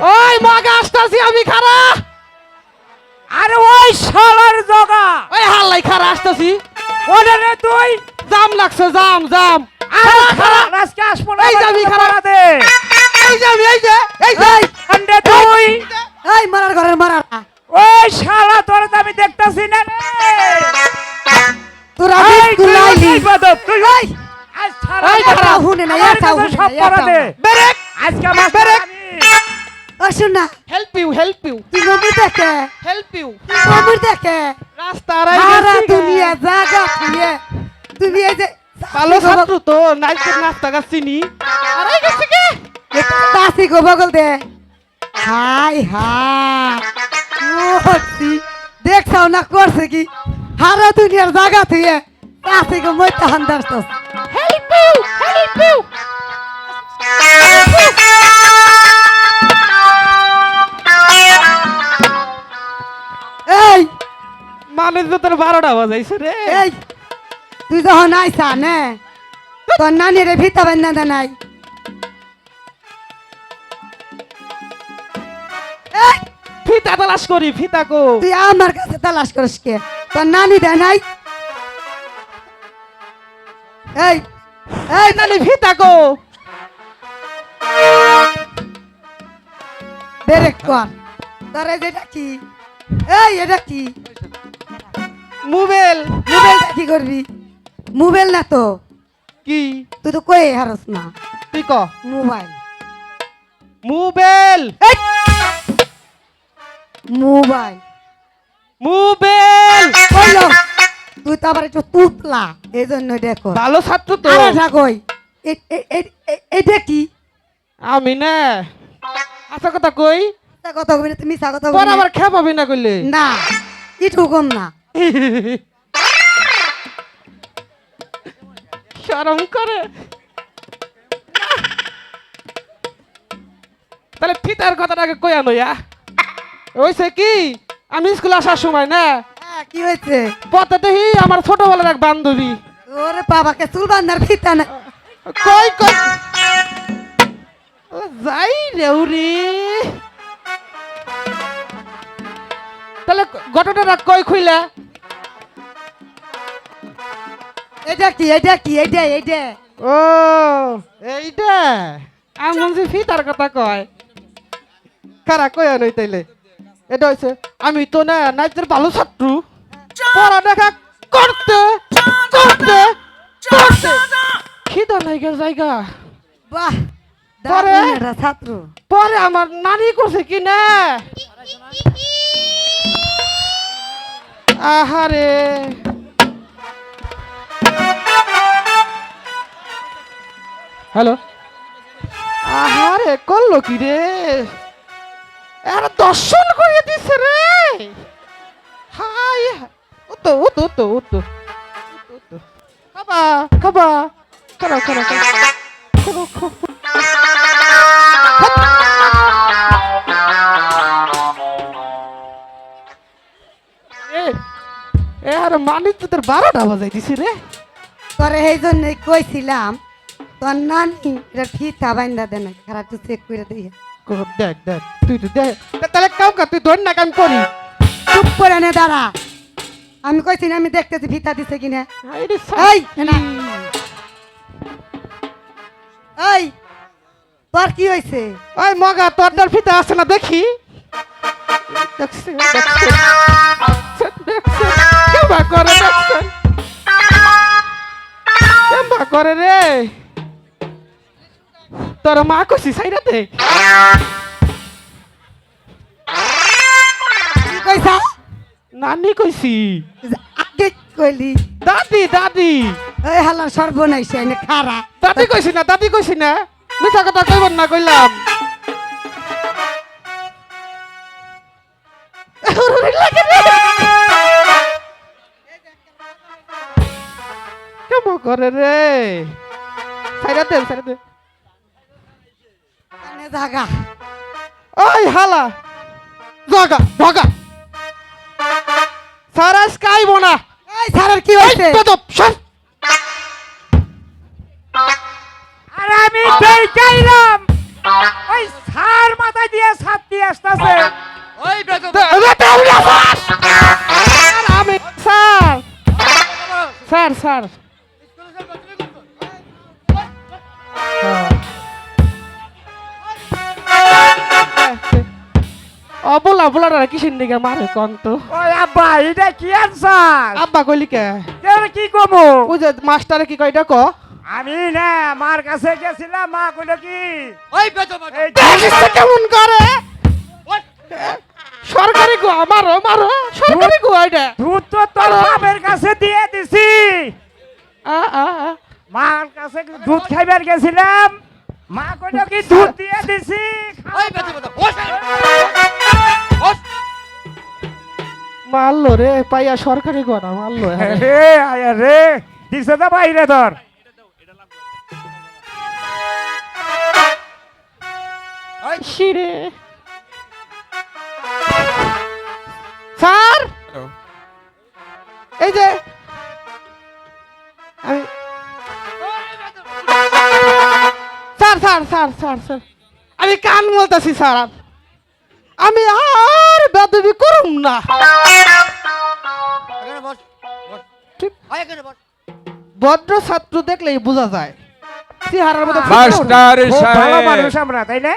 ওই মগা আসতাছি আমি খারা। আরে ওই শালার জগা। ওই হাল্লাই খারা আসতাছি। ওরে রে তুই। জাম লাগছে জাম জাম। খারা খারা আজকে আসব না এই। দে এই এই যে এই যে। আন্ডে তুই। এই মারার ঘরের মারার। ওই শালা তোর আমি দেখতাছি না রে। তোরা তুই আজ হুনে না, হুনে না। বেরেক। আজকে আমার বেরেক। ও শোনা হেল্প ইউ হেল্প ইউ তুই নবীর দেখে। হেল্প ইউ নবীর দেখে। রাস্তা আড়াই সারা দুনিয়া জাগা তুই তুমি এই যে ভালো ছাত্র তো নাইটের নাস্তা গা চিনি আড়াই গেছি কে? তাসি গো বগল দে। High high. মরছি দেখছাও না করছে কি? সারা দুনিয়ার জাগা তুই তাসি গো মই তাহান দাসতাস মানে তো তোর বারোটা বাজাইছে রে। এই তুই যখন আইসা নে তোর নানির ভিতা বান্ধা দে নাই। ফিতা তালাশ করি ফিতা কো। তুই আমার কাছে তালাশ করিস কে? তোর নানি দে নাই। এই এই নানি ফিতা কো। বেরেক কর। তোর এটা কি? এই এটা কি? মোবাইল মোবাইলটা কি করবি? মোবাইল না তো। কি? তুই তো কই হারস না। তুই ক? মোবাইল। মোবাইল! মোবাইল। মোবাইল! কইলো তুই তো আবার একটু তুতলা এই জন্য দেখো। ভালো ছাত্র তো। আরে ঠাকই এটা কি? আমি না। আচ্ছা কথা কই। কথা কবি না তুমি মিছা কথা না। আবার খেয়া পাবি না কইলে না একটু কম না। শরম করে তাহলে ফিতার কথাটাকে কই আনো ইয়া ওইছে কি? আমি স্কুলে আসার সময় না? হ্যাঁ, কি হয়েছে? পথে দেখি আমার ছোটবেলার এক বান্ধবী। ওরে বাবাকে চুল বান্ধার ফিতা না। কই কই? ও যাই রে উরি। তাহলে ঘটনাটা কই খুইলা? এটা কি এটা কি এটা এটা ও এইটা? আমি মনছি ফিতার কথা কয়। কারা কই আনই তাইলে? এটা হইছে আমি তো না নাচের ভালো ছাত্র। পড়ালেখা করতে করতে করতে। খিদা নাইগা জায়গা। বাহ পরে? ছাত্র। পরে আমার নানি করছে কি না আহারে। হ্যালো। আহারে, করল কি রে? এর দর্শন করিয়ে দিছে রে। হাই উতো উতো উতো উতো উতো খাবা খাবা খাবা। খাবা খাবা খাবা তো তোর বারোটা বাজাই দিছি রে তোরে সেই জন্য কইছিলাম তোর নানি এটা ফিতা বান্ধা দে না খারাপ তুই চেক করে দেখ দেখ তুই তো দেখ তাহলে কাম কর তুই ধর না কাম করি চুপ করে নে দাঁড়া আমি কইছি না আমি দেখতেছি ফিতা দিছে কিনা এই, না। এই তোর কি হয়েছে ওই মগা তোর তোর ফিতা আছে না দেখি দেখছে দেখছে দেখছে কেবা করে তোর মা কইছি সাইরাতে কি কইছা? নানি কইছি। আগে কইলি। দাদি দাদি। এই হালার সর্বনাইছে এনে খারা। দাদি কইছি না দাদি কইছি না। মিছা কথা কইব না কইলাম। কেমন করে রে? সাইরা দে সাইরা দে এনে জাগা ওই হালা জগা জগা সারা স্কাই বোনা এই স্যারের কি এই হয়েছে বেদব সর আরে আমি বেইটাইলাম ওই সার মাথায় দিয়ে ছাত্রী আসতেছে ওই বেদব আমি স্যার স্যার স্যার অবলা বলার কিসের দিকে মারে কন তো ওই আব্বা এটা কি আনসার আব্বা কইলি কে? এর কি কমু? ওই যে মাস্টারে কি কয় এটা ক? আমি না মার কাছে গেছিলাম মা কইল কি? ওই বেদব এই দেখিস তো কেমন করে? সরকারি গো মারো সরকারি গো এটা। দুধ তো তোর বাপের কাছে দিয়ে দিছি। আ আ আ। মার কাছে দুধ খাইবার গেছিলাম। মা কইল কি দুধ দিয়ে দিছি? ওই বেদব বস বস মারলো রে পাইয়া সরকারি গো মারলো হ্যাঁ। রে আয়া রে দিছে তো বাইরে ধর। শিরে। স্যার! এই যে স্যার স্যার স্যার স্যার। আমি কান বলতেছি স্যার। আমি আর বেদবি করুম না। এখানে বস বস। ঠিক। ওই এখানে বস। ভদ্র ছাত্র দেখলেই বোঝা যায়। চেহারার মধ্যে মাস্টার ভালো মানুষ আমরা তাই না?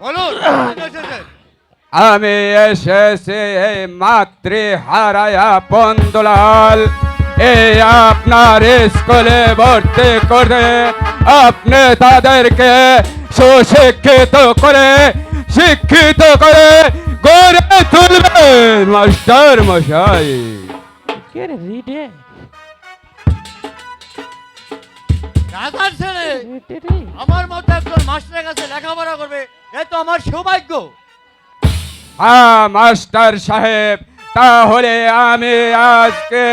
বলুন। আমি এসেছি এই মাতৃ হারায়া পন্দলাল এই আপনার স্কুলে ভর্তি করে আপনি তাদেরকে সুশিক্ষিত করে শিক্ষিত করে গড়ে তুলবেন মাস্টার মশাই। আমার মতো একজন মাস্টারের কাছে লেখাপড়া করবে এ তো আমার সৌভাগ্য। হ্যাঁ মাস্টার সাহেব তাহলে আমি আজকে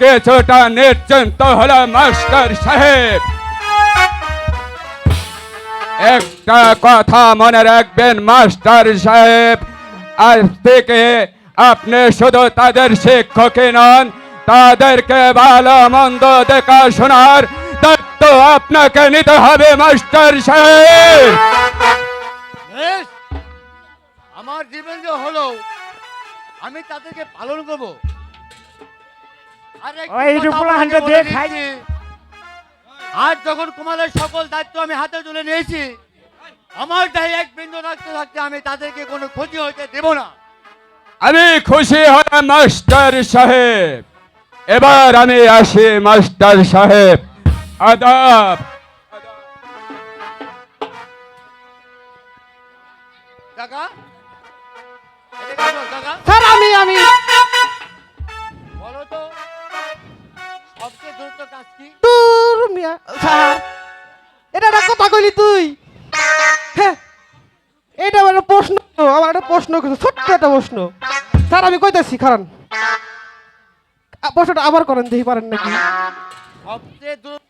কিছুটা নিশ্চিন্ত হলাম মাস্টার সাহেব? একটা কথা মনে রাখবেন, মাস্টার সাহেব, আজ থেকে আপনি শুধু তাদের শিক্ষকই নন, তাদেরকে ভালো মন্দ দেখাশোনার দায়িত্ব আপনাকে নিতে হবে, মাস্টার সাহেব। আমার জীবন যে হলো, আমি তাদেরকে পালন করব। ওই রূপলা হান্ডে দিয়ে খাই। আজ যখন কুমারের সকল দায়িত্ব আমি হাতে তুলে নিয়েছি আমার দেহে এক বিন্দু রাখতে থাকতে আমি তাদেরকে কোনো ক্ষতি হতে দেব না। আমি খুশি হলাম মাস্টার সাহেব। এবার আমি আসি মাস্টার সাহেব। আদাব। কাকা? কাকা। স্যার আমি আমি। কাজ কি? তোর মিয়া। স্যার এটা একটা কথা কইলি তুই? হ্যাঁ। এটা একটা প্রশ্ন আমার একটা প্রশ্ন ছোট্ট একটা প্রশ্ন। স্যার আমি কইতেছি কারণ প্রশ্নটা আবার করেন দেখি পারেন নাকি? সবচেয়ে দ্রুত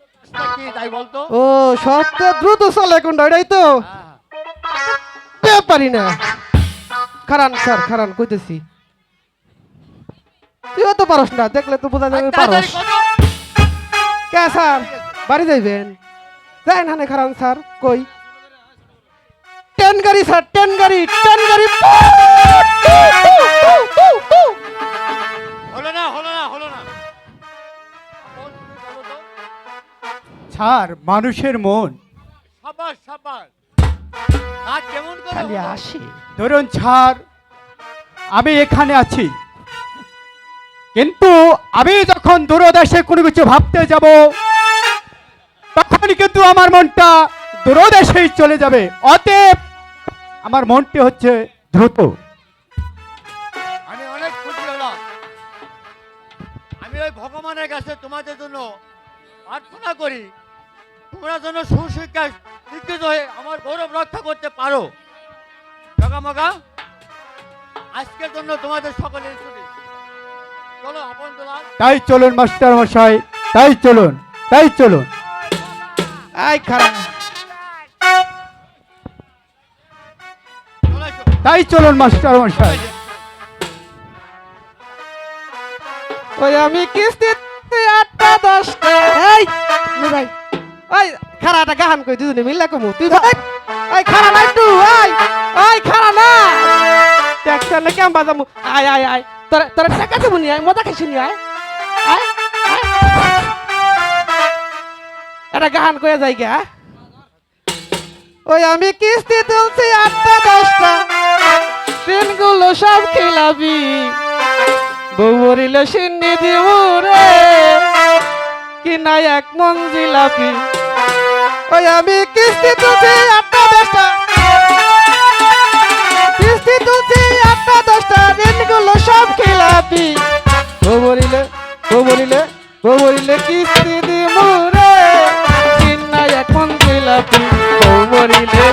কি তাই বলতো? ও সবচেয়ে দ্রুত চলে কোনটা এটাই তো। হ্যাঁ, পারি না। খারান স্যার খারান কইতেছি। তুইও তো পারস না দেখলে তো বোঝা যাবে পারস। কে স্যার? বাড়ি যাইবেন? যাই না নে খারান স্যার কই? টেন গাড়ি স্যার টেন গাড়ি টেন গাড়ি হলো না হলো না না। ছাড় মানুষের মন। সাবাস সাবাস। কাজ কেমন করে? আসে ধরুন ছাড় আমি এখানে আছি। কিন্তু আমি যখন দূরদেশে কোনো কিছু ভাবতে যাব, তখন কিন্তু আমার মনটা দূরদেশেই চলে যাবে। অতএব আমার মনটি হচ্ছে দ্রুত। আমি অনেক খুশি হলাম। আমি ওই ভগবানের কাছে তোমাদের জন্য প্রার্থনা করি, তোমরা যেন সুশিক্ষায় শিক্ষিত হয়ে আমার গৌরব রক্ষা করতে পারো। জগামগা আজকের জন্য তোমাদের সকলের ছুটি তাই চলুন মাস্টার মশাই তাই চলুন তাই চলুন। তাই চলুন মাস্টার মশাই। ওই আমি কিস্তিতে আটটা দশটা। এই ভাই। ওই খারা একটা গাহান কই দুজনে মিললে কমু। তুই বল ওই খারা না একটু ওই ওই খারা না দেখছ না কেমন বাজামু? আয় আয় আয়। তোর তোর টাকা দেবো নি মজা খাইছি নি আয়। আয় আয়। একটা গাহান কয়ে যাই গা ওই আমি কিস্তি তুলছি আটটা, দশটা। দিনগুলো সব খেলাবি। বউ মরিলে সিন্নি কি নাই এক মন জিলাপি? ওই আমি কিস্তি তুলছি আটটা, দশটা। দুটি আটটা দশটা দিনগুলো সব খেলাপি। তো বলিলে তো বলিলে তো বলিলে কিস্তি দি মুরে চিন্না এখন খেলাপি তো বলিলে